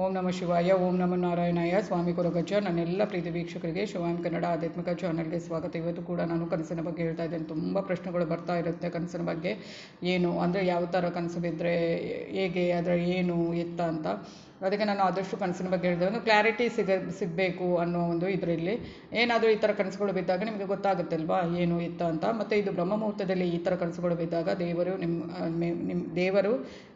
ಓಂ ನಮ ಶಿವಾಯ, ಓಂ ನಮ ನಾರಾಯಣಾಯ. ಸ್ವಾಮಿ ಕೊರಗಜ್ಜ, ನನ್ನೆಲ್ಲ ಪ್ರೀತಿ ವೀಕ್ಷಕರಿಗೆ ಶಿವಾಮಿ ಕನ್ನಡ ಆಧ್ಯಾತ್ಮಿಕ ಚಾನಲ್ಗೆ ಸ್ವಾಗತ. ಇವತ್ತು ಕೂಡ ನಾನು ಕನಸಿನ ಬಗ್ಗೆ ಹೇಳ್ತಾ ಇದ್ದೇನೆ. ತುಂಬ ಪ್ರಶ್ನೆಗಳು ಬರ್ತಾ ಇರುತ್ತೆ ಕನಸಿನ ಬಗ್ಗೆ. ಏನು, ಅಂದರೆ ಯಾವ ಥರ ಕನಸು ಬಿದ್ದರೆ ಹೇಗೆ, ಅದರ ಏನು ಎತ್ತ ಅಂತ. ಅದಕ್ಕೆ ನಾನು ಆದಷ್ಟು ಕನಸಿನ ಬಗ್ಗೆ ಹೇಳಿದೆ. ಒಂದು ಕ್ಲಾರಿಟಿ ಸಿಗ, ಸಿಗಬೇಕು ಅನ್ನೋ ಒಂದು ಇದರಲ್ಲಿ. ಏನಾದರೂ ಈ ಥರ ಕನಸುಗಳು ಬಿದ್ದಾಗ ನಿಮಗೆ ಗೊತ್ತಾಗುತ್ತಲ್ವಾ? ಏನು ಇತ್ತ ಅಂತ. ಮತ್ತು ಇದು ಬ್ರಹ್ಮ ಮುಹೂರ್ತದಲ್ಲಿ ಈ ಥರ ಕನಸುಗಳು ಬಿದ್ದಾಗ ದೇವರು ನಿಮ್ಮ ನಿಮ್ಮ ದೇವರು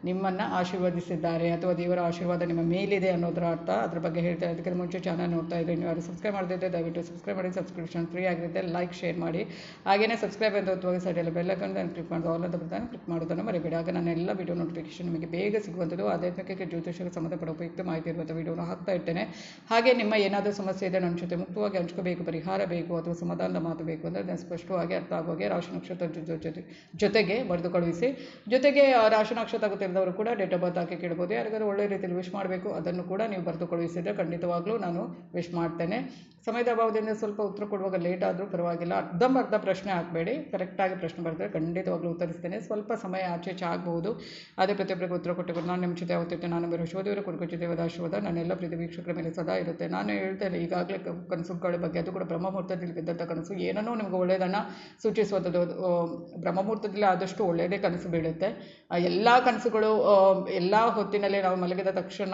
ನಿಮ್ಮನ್ನು ಆಶೀರ್ವದಿಸಿದ್ದಾರೆ ಅಥವಾ ದೇವರ ಆಶೀರ್ವಾದ ನಿಮ್ಮ ಮೇಲಿದೆ ಅನ್ನೋದರ ಅರ್ಥ. ಅದ್ರ ಬಗ್ಗೆ ಹೇಳ್ತಾ ಅದಕ್ಕೆ ಮುಂಚೆ ಚಾನಲ್ ನೋಡ್ತಾ ಇದ್ದೀನಿ ಯಾರು ಸಬ್ಸ್ಕ್ರೈಬ್ ಮಾಡದಿದ್ದರೆ ದಯವಿಟ್ಟು ಸಬ್ಸ್ಕ್ರೈಬ್ ಮಾಡಿ. ಸಬ್ಸ್ಕ್ರಿಪ್ಷನ್ ಫ್ರೀ ಆಗಿರುತ್ತೆ. ಲೈಕ್ ಶೇರ್ ಮಾಡಿ. ಹಾಗೆಯೇ ಸಬ್ಸ್ಕ್ರೈಬ್ ಅಂತ ಒತ್ತುವಾಗ ಸೈಡಲ್ಲಿ ನಾನು ಕ್ಲಿಕ್ ಮಾಡೋದು ಆಲ್ ಅಂತ ಬರ್ತಾನೆ ಕ್ಲಿಕ್ ಮಾಡೋದನ್ನು ಮರಿಬೇಡಿ. ಆಗ ನಾನು ಎಲ್ಲ ವಿಡಿಯೋ ನೋಟಿಫಿಕೇಶನ್ ನಿಮಗೆ ಬೇಗ ಸಿಗುವಂಥದ್ದು. ಆಧ್ಯಾತ್ಮಿಕಕ್ಕೆ ಜ್ಯೋತಿಷಕ್ಕೆ ಸಂಬಂಧಪಟ್ಟ ಉಪಯುಕ್ತ ಮಾಹಿತಿ ಇರುವಂಥ ವಿಡಿಯೋನ ಹಾಕ್ತಾ ಇರ್ತೇನೆ. ಹಾಗೆ ನಿಮ್ಮ ಏನಾದರೂ ಸಮಸ್ಯೆ ಇದೆ ನನ್ನ ಜೊತೆ ಮುಕ್ತವಾಗಿ ಹಂಚ್ಕೋಬೇಕು, ಪರಿಹಾರ ಬೇಕು, ಅಥವಾ ಸಮಾಧಾನದ ಮಾತು ಬೇಕು ಅಂದರೆ ಅದನ್ನು ಸ್ಪಷ್ಟವಾಗಿ ಅರ್ಥ ಆಗುವಾಗೆ ರಾಶಿ ನಕ್ಷತ್ರ ಜೊತೆ, ಜೊತೆಗೆ ಬರೆದು ಕಳುಹಿಸಿ. ಜೊತೆಗೆ ರಾಶಿ ನಕ್ಷತ್ರ ಗೊತ್ತಿಲ್ಲದವರು ಕೂಡ ಡೇಟ್ ಆಫ್ ಬರ್ತ್ ಹಾಕಿ ಕೇಳ್ಬೋದು. ಯಾರಿಗಾದ್ರು ಒಳ್ಳೆ ರೀತಿಯಲ್ಲಿ ವಿಶ್ ಮಾಡಬೇಕು, ಅದನ್ನು ಕೂಡ ನೀವು ಬರೆದು ಕಳುಹಿಸಿದರೆ ಖಂಡಿತವಾಗ್ಲೂ ನಾನು ವಿಶ್ ಮಾಡ್ತೇನೆ. ಸಮಯದ ಅಭಾವದಿಂದ ಸ್ವಲ್ಪ ಉತ್ತರ ಕೊಡುವಾಗ ಲೇಟ್ ಆದರೂ ಪರವಾಗಿಲ್ಲ. ಅರ್ಧಂಬರ್ಧ ಪ್ರಶ್ನೆ ಹಾಕಬೇಡಿ. ಕರೆಕ್ಟಾಗಿ ಪ್ರಶ್ನೆ ಬರೆದ್ರೆ ಖಂಡಿತವಾಗ್ಲೂ ಉತ್ತರಿಸ್ತೇನೆ. ಸ್ವಲ್ಪ ಸಮಯ ಆಚೆ ಈಚೆ ಆಗಬಹುದು. ಅದೇ ಪ್ರತಿಯೊಬ್ಬರಿಗೆ ಉತ್ತರ ಕೊಟ್ಟು ನಾನು, ನಿಮ್ಮ ಜೊತೆ ಯಾವತ್ತಿರ್ತೇನೆ ನಾನು ಬೇರೆ ಶೋಧಿಯವರು ಕುರುಕು ಜೊತೆ ಆಶೀರ್ವಾದ ನನ್ನೆಲ್ಲ ಪ್ರೀತಿ ವೀಕ್ಷಕರ ಮೇಲೆ ಸದಾ ಇರುತ್ತೆ. ನಾನು ಹೇಳ್ತೇನೆ ಈಗಾಗಲೇ ಕನಸುಗಳ ಬಗ್ಗೆ, ಅದು ಕೂಡ ಬ್ರಹ್ಮಮುಹೂರ್ತದಲ್ಲಿ ಬಿದ್ದಂಥ ಕನಸು. ಏನನ್ನೋ ನಿಮಗೆ ಒಳ್ಳೆಯದನ್ನು ಸೂಚಿಸುವಂಥದ್ದು ಬ್ರಹ್ಮಮುಹೂರ್ತದಲ್ಲಿ ಆದಷ್ಟು ಒಳ್ಳೆಯದೇ ಕನಸು ಬೀಳುತ್ತೆ. ಎಲ್ಲ ಕನಸುಗಳು ಎಲ್ಲ ಹೊತ್ತಿನಲ್ಲಿ ನಾವು ಮಲಗಿದ ತಕ್ಷಣ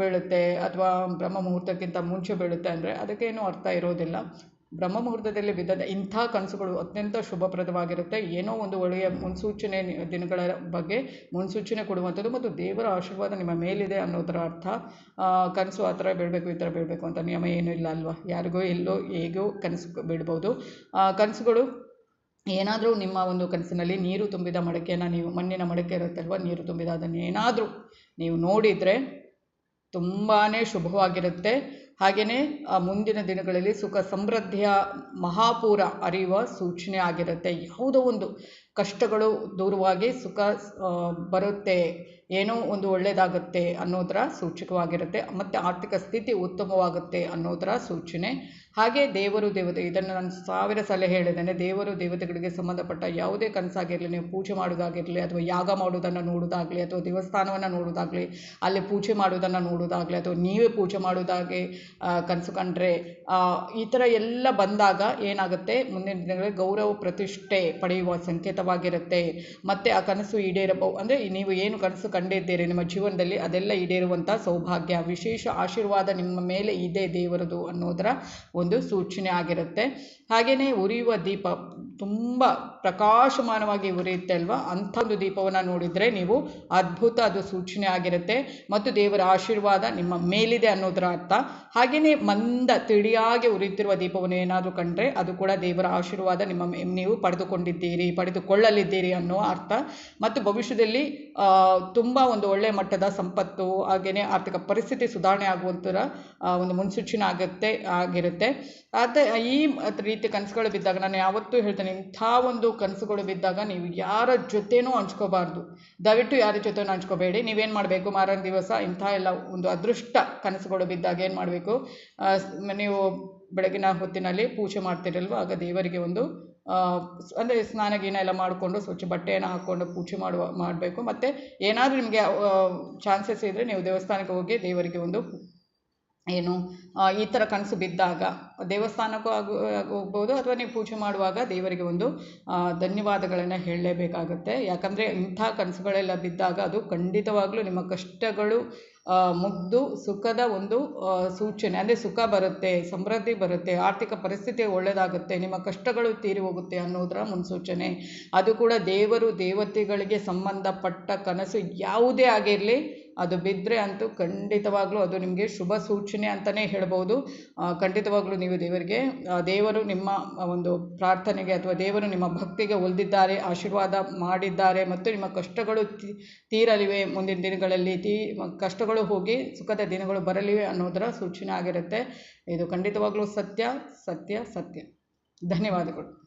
ಬೀಳುತ್ತೆ, ಅಥವಾ ಬ್ರಹ್ಮ ಮುಹೂರ್ತಕ್ಕಿಂತ ಮುಂಚೆ ಬೀಳುತ್ತೆ ಅಂದರೆ ಅದಕ್ಕೇನು ಅರ್ಥ ಇರೋದಿಲ್ಲ. ಬ್ರಹ್ಮ ಮುಹೂರ್ತದಲ್ಲಿ ಬಿದ್ದ ಇಂಥ ಕನಸುಗಳು ಅತ್ಯಂತ ಶುಭಪ್ರದವಾಗಿರುತ್ತೆ. ಏನೋ ಒಂದು ಒಳ್ಳೆಯ ಮುನ್ಸೂಚನೆ ದಿನಗಳ ಬಗ್ಗೆ ಮುನ್ಸೂಚನೆ ಕೊಡುವಂಥದ್ದು ಮತ್ತು ದೇವರ ಆಶೀರ್ವಾದ ನಿಮ್ಮ ಮೇಲಿದೆ ಅನ್ನೋದರ ಅರ್ಥ. ಕನಸು ಆ ಥರ ಬೀಳಬೇಕು, ಈ ಥರ ಬೀಳಬೇಕು ಅಂತ ನಿಯಮ ಏನೂ ಇಲ್ಲ ಅಲ್ವಾ? ಯಾರಿಗೋ ಎಲ್ಲೋ ಹೇಗೋ ಕನಸು ಬೀಳ್ಬೋದು. ಕನಸುಗಳು ಏನಾದರೂ ನಿಮ್ಮ ಒಂದು ಕನಸಿನಲ್ಲಿ ನೀರು ತುಂಬಿದ ಮಡಕೆಯನ್ನು ನೀವು, ಮಣ್ಣಿನ ಮಡಕೆ ಇರುತ್ತಲ್ವ? ನೀರು ತುಂಬಿದ ಅದನ್ನು ಏನಾದರೂ ನೀವು ನೋಡಿದರೆ ತುಂಬಾ ಶುಭವಾಗಿರುತ್ತೆ. ಹಾಗೆಯೇ ಮುಂದಿನ ದಿನಗಳಲ್ಲಿ ಸುಖ ಸಮೃದ್ಧಿಯ ಮಹಾಪೂರ ಅರಿಯುವ ಸೂಚನೆ ಆಗಿರುತ್ತೆ ಯಾವುದೋ ಒಂದು ಕಷ್ಟಗಳು ದೂರವಾಗಿ ಸುಖ ಬರುತ್ತೆ, ಏನೋ ಒಂದು ಒಳ್ಳೆಯದಾಗುತ್ತೆ ಅನ್ನೋದರ ಸೂಚಕವಾಗಿರುತ್ತೆ. ಮತ್ತು ಆರ್ಥಿಕ ಸ್ಥಿತಿ ಉತ್ತಮವಾಗುತ್ತೆ ಅನ್ನೋದರ ಸೂಚನೆ. ಹಾಗೆ ದೇವರು ದೇವತೆ, ಇದನ್ನು ನಾನು ಸಾವಿರ ಸಲ ಹೇಳಿದ್ದೇನೆ. ದೇವರು ದೇವತೆಗಳಿಗೆ ಸಂಬಂಧಪಟ್ಟ ಯಾವುದೇ ಕನಸಾಗಿರಲಿ, ನೀವು ಪೂಜೆ ಮಾಡೋದಾಗಿರಲಿ, ಅಥವಾ ಯಾಗ ಮಾಡೋದನ್ನು ನೋಡೋದಾಗಲಿ, ಅಥವಾ ದೇವಸ್ಥಾನವನ್ನು ನೋಡೋದಾಗಲಿ, ಅಲ್ಲಿ ಪೂಜೆ ಮಾಡೋದನ್ನು ನೋಡೋದಾಗಲಿ, ಅಥವಾ ನೀವೇ ಪೂಜೆ ಮಾಡೋದಾಗಿ ಕನಸು ಕಂಡ್ರೆ ಈ ಥರ ಎಲ್ಲ ಬಂದಾಗ ಏನಾಗುತ್ತೆ? ಮುಂದಿನ ದಿನಗಳಲ್ಲಿ ಗೌರವ ಪ್ರತಿಷ್ಠೆ ಪಡೆಯುವ ಸಂಕೇತವಾಗಿರುತ್ತೆ ಮತ್ತು ಆ ಕನಸು ಈಡೇರಬಹುದು ಅಂದರೆ ನೀವು ಏನು ಕನಸು ಕಂಡಿದ್ದೀರಿ, ನಿಮ್ಮ ಜೀವನದಲ್ಲಿ ಅದೆಲ್ಲ ಈಡೇರುವಂಥ ಸೌಭಾಗ್ಯ, ವಿಶೇಷ ಆಶೀರ್ವಾದ ನಿಮ್ಮ ಮೇಲೆ ಇದೆ ದೇವರದು ಅನ್ನೋದರ ಒಂದು ಸೂಚನೆ ಆಗಿರುತ್ತೆ. ಹಾಗೆಯೇ ಉರಿಯುವ ದೀಪ ತುಂಬ ಪ್ರಕಾಶಮಾನವಾಗಿ ಉರಿಯುತ್ತೆ ಅಲ್ವಾ? ಅಂಥ ಒಂದು ದೀಪವನ್ನು ನೋಡಿದರೆ ನೀವು ಅದ್ಭುತ ಅದು ಸೂಚನೆ ಆಗಿರುತ್ತೆ. ಮತ್ತು ದೇವರ ಆಶೀರ್ವಾದ ನಿಮ್ಮ ಮೇಲಿದೆ ಅನ್ನೋದರ ಅರ್ಥ. ಹಾಗೆಯೇ ಮಂದ, ತಿಳಿಯಾಗಿ ಉರಿಯುತ್ತಿರುವ ದೀಪವನ್ನು ಏನಾದರೂ ಕಂಡ್ರೆ ಅದು ಕೂಡ ದೇವರ ಆಶೀರ್ವಾದ ನಿಮ್ಮ ನೀವು ಪಡೆದುಕೊಂಡಿದ್ದೀರಿ, ಪಡೆದುಕೊಳ್ಳಲಿದ್ದೀರಿ ಅನ್ನೋ ಅರ್ಥ. ಮತ್ತು ಭವಿಷ್ಯದಲ್ಲಿ ತುಂಬ ಒಂದು ಒಳ್ಳೆಯ ಮಟ್ಟದ ಸಂಪತ್ತು ಹಾಗೆಯೇ ಆರ್ಥಿಕ ಪರಿಸ್ಥಿತಿ ಸುಧಾರಣೆ ಆಗುವಂಥರ ಒಂದು ಮುನ್ಸೂಚನೆ ಆಗುತ್ತೆ, ಆಗಿರುತ್ತೆ. ಆದರೆ ಈ ರೀತಿ ಕನಸುಗಳು ಬಿದ್ದಾಗ ನಾನು ಯಾವತ್ತೂ ಹೇಳ್ತೇನೆ, ಇಂಥ ಒಂದು ಕನಸುಗಳು ಬಿದ್ದಾಗ ನೀವು ಯಾರ ಜೊತೆನೂ ಹಂಚ್ಕೋಬಾರ್ದು. ದಯವಿಟ್ಟು ಯಾರ ಜೊತೆನೂ ಹಂಚ್ಕೋಬೇಡಿ. ನೀವೇನು ಮಾಡಬೇಕು? ಮಾರನ ದಿವಸ ಇಂಥ ಎಲ್ಲ ಒಂದು ಅದೃಷ್ಟ ಕನಸುಗಳು ಬಿದ್ದಾಗ ಏನು ಮಾಡಬೇಕು? ನೀವು ಬೆಳಗಿನ ಹೊತ್ತಿನಲ್ಲಿ ಪೂಜೆ ಮಾಡ್ತಿರಲ್ವ? ಆಗ ದೇವರಿಗೆ ಒಂದು ಅಂದರೆ ಸ್ನಾನ ಗೀನ ಎಲ್ಲ ಮಾಡಿಕೊಂಡು ಸ್ವಚ್ಛ ಬಟ್ಟೆಯನ್ನು ಹಾಕ್ಕೊಂಡು ಪೂಜೆ ಮಾಡುವ, ಮಾಡಬೇಕು. ಮತ್ತು ಏನಾದರೂ ನಿಮಗೆ ಚಾನ್ಸಸ್ ಇದ್ದರೆ ನೀವು ದೇವಸ್ಥಾನಕ್ಕೆ ಹೋಗಿ ದೇವರಿಗೆ ಒಂದು ಏನು ಈ ಥರ ಕನಸು ಬಿದ್ದಾಗ, ದೇವಸ್ಥಾನಕ್ಕೂ ಆಗು ಹೋಗ್ಬೋದು ಅಥವಾ ನೀವು ಪೂಜೆ ಮಾಡುವಾಗ ದೇವರಿಗೆ ಒಂದು ಧನ್ಯವಾದಗಳನ್ನು ಹೇಳಲೇಬೇಕಾಗುತ್ತೆ. ಯಾಕಂದರೆ ಇಂಥ ಕನಸುಗಳೆಲ್ಲ ಬಿದ್ದಾಗ ಅದು ಖಂಡಿತವಾಗ್ಲೂ ನಿಮ್ಮ ಕಷ್ಟಗಳು ಮುಗ್ದು ಸುಖದ ಒಂದು ಸೂಚನೆ. ಅಂದರೆ ಸುಖ ಬರುತ್ತೆ, ಸಮೃದ್ಧಿ ಬರುತ್ತೆ, ಆರ್ಥಿಕ ಪರಿಸ್ಥಿತಿ ಒಳ್ಳೆಯದಾಗುತ್ತೆ ನಿಮ್ಮ ಕಷ್ಟಗಳು ತೀರಿ ಹೋಗುತ್ತೆ ಅನ್ನೋದರ ಮುನ್ಸೂಚನೆ. ಅದು ಕೂಡ ದೇವರು ದೇವತೆಗಳಿಗೆ ಸಂಬಂಧಪಟ್ಟ ಕನಸು ಯಾವುದೇ ಆಗಿರಲಿ, ಅದು ಬಿದ್ದರೆ ಅಂತೂ ಖಂಡಿತವಾಗ್ಲೂ ಅದು ನಿಮಗೆ ಶುಭ ಸೂಚನೆ ಅಂತಲೇ ಹೇಳ್ಬೋದು. ಖಂಡಿತವಾಗ್ಲೂ ನೀವು ದೇವರಿಗೆ ದೇವರು ನಿಮ್ಮ ಒಂದು ಪ್ರಾರ್ಥನೆಗೆ ಅಥವಾ ದೇವರು ನಿಮ್ಮ ಭಕ್ತಿಗೆ ಒಲಿದಿದ್ದಾರೆ, ಆಶೀರ್ವಾದ ಮಾಡಿದ್ದಾರೆ ಮತ್ತು ನಿಮ್ಮ ಕಷ್ಟಗಳು ತೀರಲಿವೆ ಮುಂದಿನ ದಿನಗಳಲ್ಲಿ, ತೀ, ಕಷ್ಟಗಳು ಹೋಗಿ ಸುಖದ ದಿನಗಳು ಬರಲಿವೆ ಅನ್ನೋದರ ಸೂಚನೆ ಆಗಿರುತ್ತೆ. ಇದು ಖಂಡಿತವಾಗ್ಲೂ ಸತ್ಯ ಸತ್ಯ ಸತ್ಯ. ಧನ್ಯವಾದಗಳು.